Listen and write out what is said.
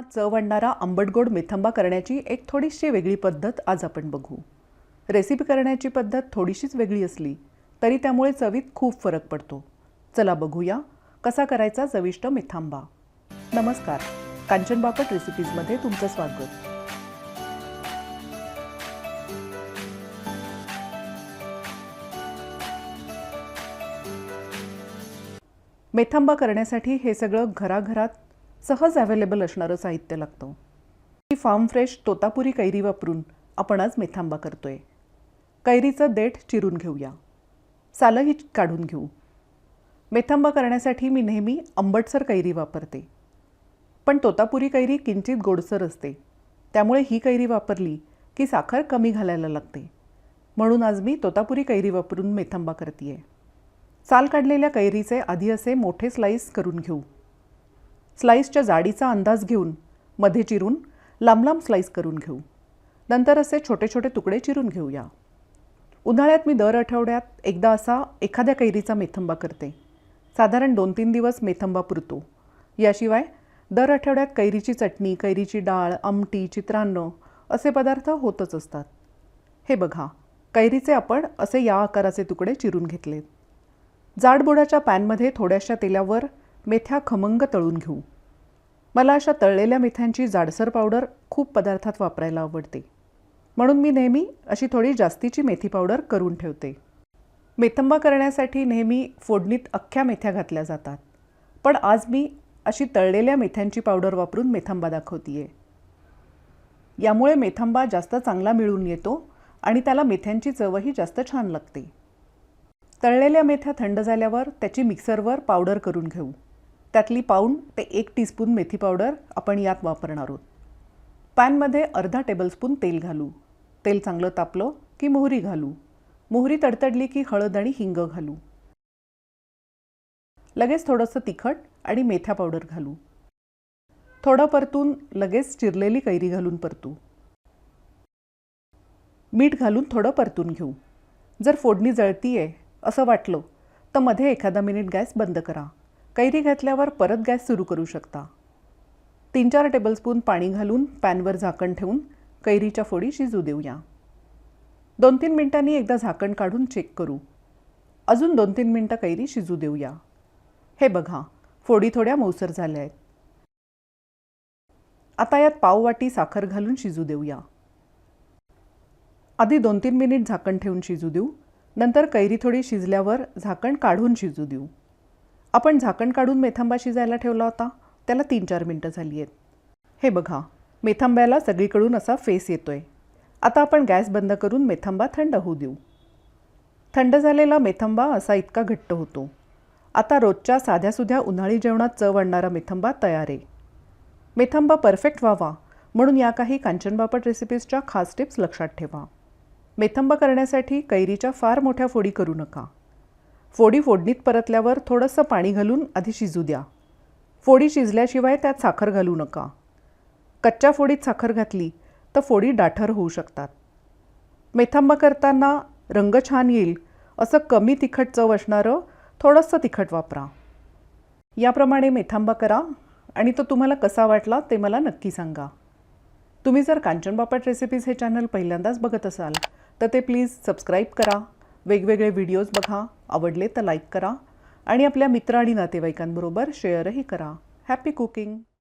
हा चव आणणारा आंबटगोड मेथंबा करण्याची एक थोडीशी वेगळी पद्धत आज आपण बघू. रेसिपी करण्याची पद्धत थोडीशीच वेगळी असली तरी त्यामुळे चवीत खूप फरक पडतो. चला बघूया कसा करायचा चविष्ट मेथांबा. नमस्कार कांचन बापट रेसिपीजमध्ये तुमचं स्वागत. मेथांबा करण्यासाठी हे सगळं घराघरात सहज अवेलेबल असणारं साहित्य लागतं. ही फार्म फ्रेश तोतापुरी कैरी वापरून आपण आज मेथांबा करतोय. कैरीचं देठ चिरून घेऊया. सालंही काढून घेऊ. मेथांबा करण्यासाठी मी नेहमी आंबटसर कैरी वापरते. पण तोतापुरी कैरी किंचित गोडसर असते. त्यामुळे ही कैरी वापरली की साखर कमी घालायला लागते. म्हणून आज मी तोतापुरी कैरी वापरून मेथांबा करते आहे साल काढलेल्या कैरीचे आधी असे मोठे स्लाईस करून घेऊ. स्लाईसच्या जाडीचा अंदाज घेऊन मध्ये चिरून लांब लांब स्लाईस करून घेऊ. नंतर असे छोटे छोटे तुकडे चिरून घेऊया. उन्हाळ्यात मी दर आठवड्यात एकदा असा एखाद्या कैरीचा मेथंबा करते. साधारण दोन तीन दिवस मेथंबा पुरतो. याशिवाय दर आठवड्यात कैरीची चटणी कैरीची डाळ आमटी चित्रान्न असे पदार्थ होतच असतात. हे बघा कैरीचे आपण असे या आकाराचे तुकडे चिरून घेतलेत. जाडबुडाच्या पॅनमध्ये थोड्याशा तेलावर मेथ्या खमंग तळून घेऊ. मला अशा तळलेल्या मेथ्यांची जाडसर पावडर खूप पदार्थात वापरायला आवडते. म्हणून मी नेहमी अशी थोडी जास्तीची मेथी पावडर करून ठेवते. मेथंबा करण्यासाठी नेहमी फोडणीत अख्ख्या मेथ्या घातल्या जातात. पण आज मी अशी तळलेल्या मेथ्यांची पावडर वापरून मेथंबा दाखवते यामुळे मेथंबा जास्त चांगला मिळून येतो आणि त्याला मेथ्यांची चवही जास्त छान लागते. तळलेल्या मेथ्या थंड झाल्यावर त्याची मिक्सरवर पावडर करून घेऊ. त्यातली पाऊण ते एक टीस्पून मेथी पावडर आपण यात वापरणार आहोत. पॅनमध्ये अर्धा टेबलस्पून तेल घालू. तेल चांगलं तापलं की मोहरी घालू. मोहरी तडतडली की हळद आणि हिंग घालू. लगेच थोडंसं तिखट आणि मेथ्या पावडर घालू. थोडं परतून लगेच चिरलेली कैरी घालून परतू. मीठ घालून थोडं परतून घेऊ. जर फोडणी जळतीये असं वाटलं तर मध्ये एखादा मिनिट गॅस बंद करा. कैरी घातल्यावर परत गॅस सुरू करू शकता. तीन चार टेबलस्पून पाणी घालून पॅनवर झाकण ठेवून कैरीच्या फोडी शिजू देऊया. दोन तीन मिनटांनी एकदा झाकण काढून चेक करू. अजून दोन तीन मिनटं कैरी शिजू देऊया. हे बघा फोडी थोड्या मौसर झाल्या आहेत. आता यात पाववाटी साखर घालून शिजू देऊया. आधी दोन तीन मिनिट झाकण ठेवून शिजू देऊ. नंतर कैरी थोडी शिजल्यावर झाकण काढून शिजू देऊ. आपण झाकण काढून मेथांबा शिजायला ठेवला होता. त्याला तीन चार मिनटं झाली आहेत. हे बघा मेथांब्याला सगळीकडून असा फेस येतो आहे आता आपण गॅस बंद करून मेथांबा थंड होऊ देऊ. थंड झालेला मेथंबा असा इतका घट्ट होतो. आता रोजच्या साध्यासुध्या उन्हाळी जेवणात चव आणणारा मेथंबा तयार आहे. मेथंबा परफेक्ट व्हावा म्हणून या काही कांचनबापट रेसिपीजच्या खास टिप्स लक्षात ठेवा. मेथंबा करण्यासाठी कैरीच्या फार मोठ्या फोडी करू नका. फोडी फोडणीत परतल्यावर थोडंसं पाणी घालून आधी शिजू द्या. फोडी शिजल्याशिवाय त्यात साखर घालू नका. कच्च्या फोडीत साखर घातली तर फोडी डाठर होऊ शकतात. मेथांबा करताना रंग छान येईल असं कमी तिखट चव असणारं थोडंसं तिखट वापरा. याप्रमाणे मेथांबा करा आणि तो तुम्हाला कसा वाटला ते मला नक्की सांगा. तुम्ही जर कांचन बापट रेसिपीज हे चॅनल पहिल्यांदाच बघत असाल तर ते प्लीज सबस्क्राईब करा. वेगवेगळे व्हिडिओज बघा आवडले तर लाईक करा आणि आपल्या मित्र आणि नातेवाईकांबरोबर शेअरही करा. Happy cooking!